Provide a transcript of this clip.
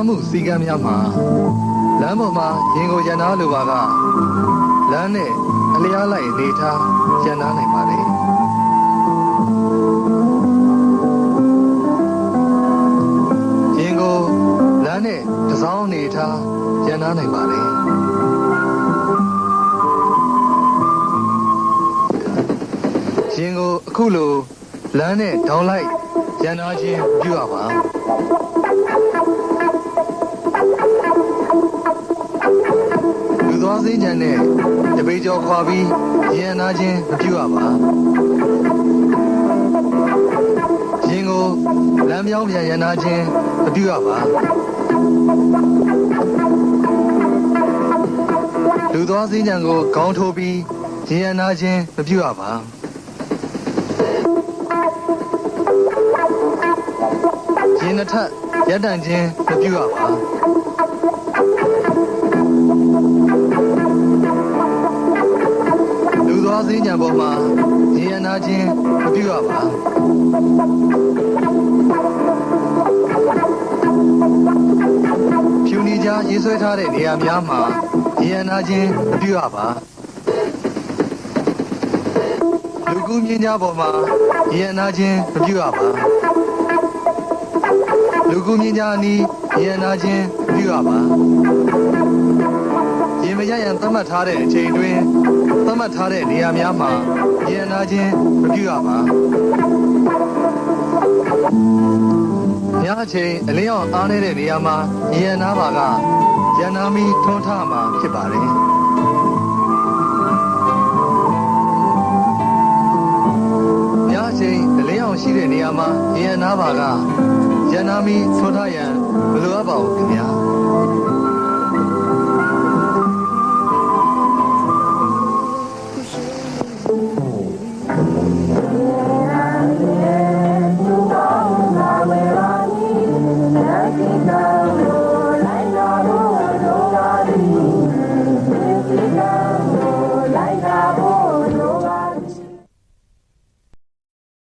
နာမှုစည်းကမ်းများမှာလမ်းပေါ်မှာရင်ကိုရန်နာလိုပါကလမ်းနဲ့အလျားလိုက်နေထားရန်နာနိုင်ပါလေရင်ကိုလမ်းနဲ့တစ်စောင်းနေထားရန်နာနိုင်ပါလေရင်ကိုအခုလိုလမ်းနဲ့ဒေါင်းလိုက်ရန်နာခြင်းပြုရပါ လူသွားစည်းကြံနဲ့တပိတ်ကျော်ခွာပြီးရန်နာခြင်းမပြုရပါရင်ကိုလမ်းပြောင်းပြန်ရန်နာခြင်းမပြုရပါလူသွားစည်းကြံကိုခေါင်းထိုးပြီးရန်နာခြင်းမပြုရပါရင်နှစ်ထပ်ရပ်တန့်ခြင်းမပြုရပါ ည်းကြံပေါ်မှာရေရနာခြင်းမပြုရပါဖြူနေကြရေးဆွဲထားတဲ့နေရာများမှာရေရနာခြင်းမပြုရပါလူကူးမြင်းကြပေါ်မှာရေရနာခြင်းမပြုရပါလူကူးမြင်းကြအနီးရေရနာခြင်းမပြုရပါရင် မရရန်သတ်မှတ်ထားတဲ့အချိန်တွင်သတ်မှတ်ထားတဲ့နေရာများမှာရန်နာခြင်းမပြုရပါညအချိန်အလင်းအောင်အားနေတဲ့နေရာမှာရန်နာပါကရန်နာမီထွန်းထမှာဖြစ်ပါတယ်ညအချိန်အလင်းအောင်ရှိတဲ့နေရာမှာရန်နာပါကရန်နာမီထွန်းထရန်မလိုအပ်ပါဘူးခင်ဗျာ